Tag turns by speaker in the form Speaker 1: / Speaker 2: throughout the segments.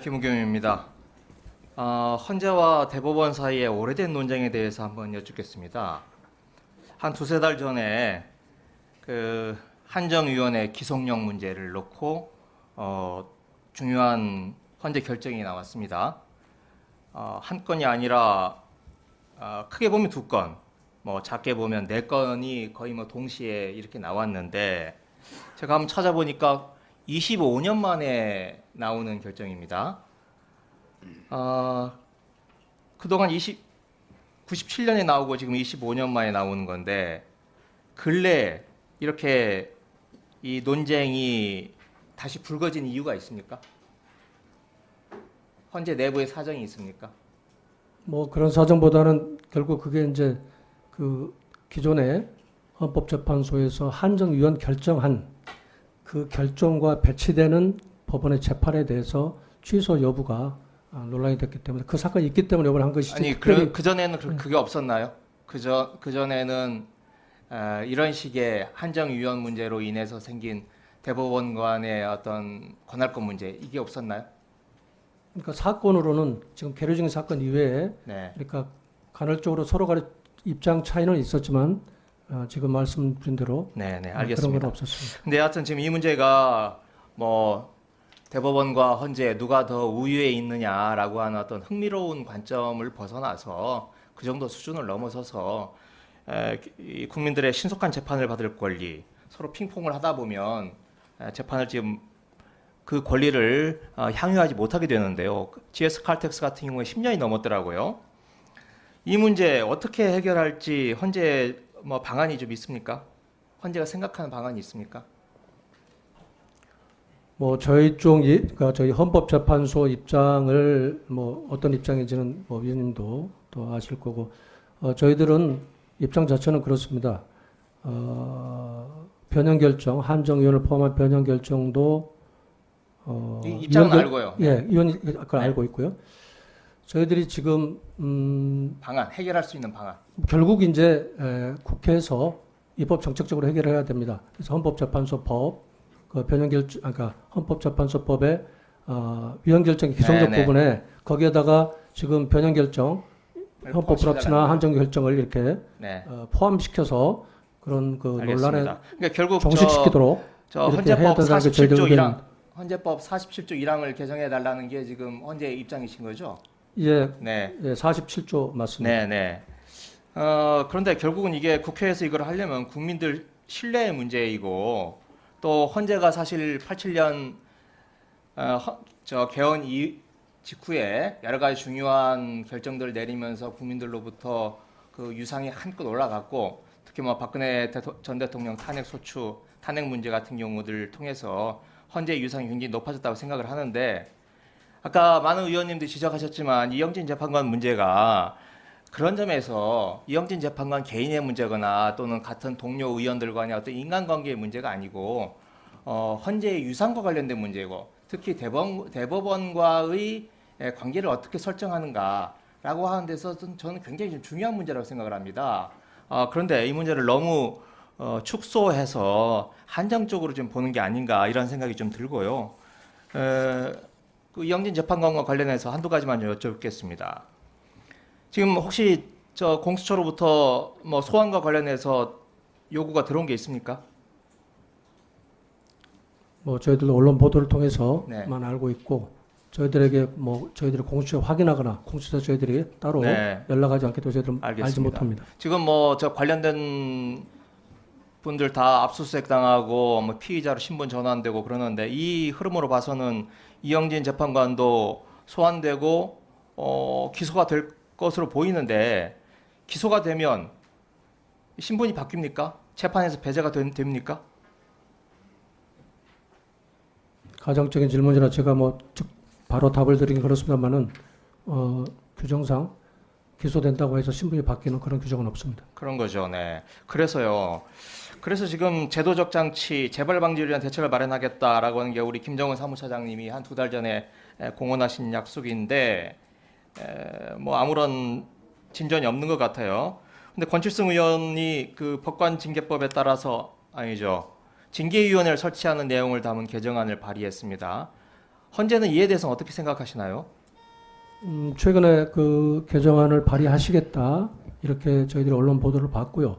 Speaker 1: 김우겸입니다. 어, 헌재와 대법원 사이의 오래된 논쟁에 대해서 한번 여쭙겠습니다. 한 두세 달 전에 그 한정위원회 기속령 문제를 놓고 어, 중요한 헌재 결정이 나왔습니다. 어, 한 건이 아니라 어, 크게 보면 두 건, 뭐 작게 보면 네 건이 거의 뭐 동시에 이렇게 나왔는데 제가 한번 찾아보니까 25년 만에 나오는 결정입니다. 어, 그동안 20, 97년에 나오고 지금 25년 만에 나오는 건데 근래 이렇게 이 논쟁이 다시 불거진 이유가 있습니까? 헌재 내부의 사정이 있습니까?
Speaker 2: 뭐 그런 사정보다는 결국 그게 이제 그 기존에 헌법재판소에서 한정위원 결정한 그 결정과 배치되는 법원의 재판에 대해서 취소 여부가 아, 논란이 됐기 때문에 그 사건이 있기 때문에 이번에 한 것이지
Speaker 1: 아니 그, 그 전에는 그, 그게 없었나요? 그저 그 전에는 아, 이런 식의 한정위원 문제로 인해서 생긴 대법원 간의 어떤 관할권 문제 이게 없었나요?
Speaker 2: 그러니까 사건으로는 지금 계류 중인 사건 이외에
Speaker 1: 네.
Speaker 2: 그러니까 간헐적으로 서로 간의 입장 차이는 있었지만 어, 지금 말씀드린 대로
Speaker 1: 네, 네,
Speaker 2: 어, 그런
Speaker 1: 알겠습니다.
Speaker 2: 건 없었습니다.
Speaker 1: 근데 하여튼 지금 이 문제가 뭐 대법원과 헌재 누가 더 우위에 있느냐라고 하는 어떤 흥미로운 관점을 벗어나서 그 정도 수준을 넘어서서 에, 이 국민들의 신속한 재판을 받을 권리 서로 핑퐁을 하다 보면 에, 재판을 지금 그 권리를 어, 향유하지 못하게 되는데요. GS 칼텍스 같은 경우에 10년이 넘었더라고요. 이 문제 어떻게 해결할지 헌재 뭐 방안이 좀 있습니까? 헌재가 생각하는 방안이 있습니까?
Speaker 2: 뭐 저희 쪽, 이- 그러니까 저희 헌법재판소 입장을 뭐 어떤 입장인지는 뭐 위원님도 또 아실 거고, 어, 저희들은 입장 자체는 그렇습니다. 어, 변형 결정, 한정위원을 포함한 변형 결정도 어,
Speaker 1: 입장은
Speaker 2: 위원 결-
Speaker 1: 알고요.
Speaker 2: 예, 위원이 그걸
Speaker 1: 네.
Speaker 2: 알고 있고요. 저희들이 지금 음,
Speaker 1: 방안 해결할 수 있는 방안.
Speaker 2: 결국 이제 에, 국회에서 입법 정책적으로 해결해야 됩니다. 그래서 헌법재판소법, 그 변형 결정, 아, 그러니까 헌법재판소법의 어, 위헌 결정 기성적
Speaker 1: 네, 네.
Speaker 2: 부분에 거기에다가 지금 변형 결정, 헌법 불합치나 한정 결정을 이렇게
Speaker 1: 네,
Speaker 2: 어, 포함시켜서 그런 그 논란에
Speaker 1: 알겠습니다. 그러니까 결국
Speaker 2: 종식시키도록
Speaker 1: 저, 저 헌재법
Speaker 2: 된다는 게
Speaker 1: 47조
Speaker 2: 저희들은
Speaker 1: 1항, 헌재법 47조 1항을 개정해 달라는 게 지금 헌재의 입장이신 거죠?
Speaker 2: 예,
Speaker 1: 네,
Speaker 2: 예 47조 맞습니다.
Speaker 1: 네, 네. 어, 그런데 결국은 이게 국회에서 이걸 하려면 국민들 신뢰의 문제이고 또 헌재가 사실 87년 어, 헌- 저 개헌 이 직후에 여러 가지 중요한 결정들을 내리면서 국민들로부터 그 유상이 한껏 올라갔고 특히 뭐 박근혜 대토- 전 대통령 탄핵 소추, 탄핵 문제 같은 경우들을 통해서 헌재 유상이 굉장히 높아졌다고 생각을 하는데 아까 많은 의원님들이 지적하셨지만 이영진 재판관 문제가 그런 점에서 이영진 재판관 개인의 문제거나 또는 같은 동료 의원들 간의 어떤 인간관계의 문제가 아니고 어, 헌재의 유상과 관련된 문제고 특히 대법, 대법원과의 예, 관계를 어떻게 설정하는가라고 하는 데서 저는 굉장히 좀 중요한 문제라고 생각을 합니다. 어, 그런데 이 문제를 너무 어, 축소해서 한정적으로 좀 보는 게 아닌가 이런 생각이 좀 들고요. 에, 그 이영진 재판관과 관련해서 한두 가지만 좀 여쭤보겠습니다. 지금 혹시 저 공수처로부터 뭐 소환과 관련해서 요구가 들어온 게 있습니까?
Speaker 2: 뭐 저희들도 언론 보도를 통해서만
Speaker 1: 네.
Speaker 2: 알고 있고 저희들에게 뭐 저희들이 공수처 확인하거나 공수처 저희들이 따로
Speaker 1: 네.
Speaker 2: 연락하지 않기 때문에 저희들은 알지
Speaker 1: 알겠습니다.
Speaker 2: 못합니다.
Speaker 1: 지금 뭐 저 관련된 분들 다 압수수색 당하고 뭐 피의자로 신분 전환되고 그러는데 이 흐름으로 봐서는 이영진 재판관도 소환되고 어, 기소가 될 것으로 보이는데 기소가 되면 신분이 바뀝니까? 재판에서 배제가 된- 됩니까?
Speaker 2: 가정적인 질문이라 제가 뭐즉 바로 답을 드리긴 그렇습니다만은 어, 규정상 기소된다고 해서 신분이 바뀌는 그런 규정은 없습니다.
Speaker 1: 그런 거죠. 네. 그래서요. 그래서 지금 제도적 장치, 재발 방지를 위한 대책을 마련하겠다라고 하는 게 우리 김정은 사무처장님이 한 두 달 전에 에, 공언하신 약속인데 에, 뭐 아무런 진전이 없는 것 같아요. 근데 권칠승 의원이 그 법관 징계법에 따라서 아니죠. 징계위원회를 설치하는 내용을 담은 개정안을 발의했습니다. 헌재는 이에 대해서 어떻게 생각하시나요?
Speaker 2: 음, 최근에 그 개정안을 발의하시겠다 이렇게 저희들이 언론 보도를 봤고요.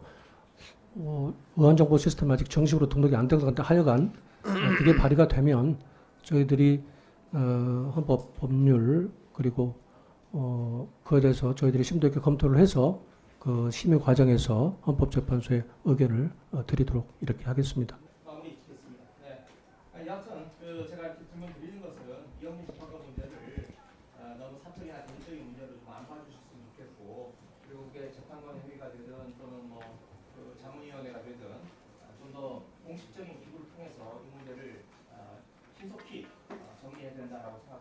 Speaker 2: 어, 의안정보 시스템 아직 정식으로 등록이 안된것 같은데 하여간 어, 그게 발의가 되면 저희들이 어, 헌법 법률 그리고 어, 그에 대해서 저희들이 심도 있게 검토를 해서 그 심의 과정에서 헌법재판소에 의견을 어, 드리도록 이렇게 하겠습니다.
Speaker 1: 마무리 짓겠습니다. 네. 아니, 여하튼 그 제가 이렇게 질문 드리는 것은 이영민 재판관 문제를 아, 너무 사적이나 개인적인 문제로 좀 안 봐주셨으면 좋겠고 그리고 그게 재판관 회의가 되든 또는 뭐그 자문위원회가 되든 아, 좀더 공식적인 기구를 통해서 이 문제를 아, 신속히 아, 정리해야 된다라고 생각합니다.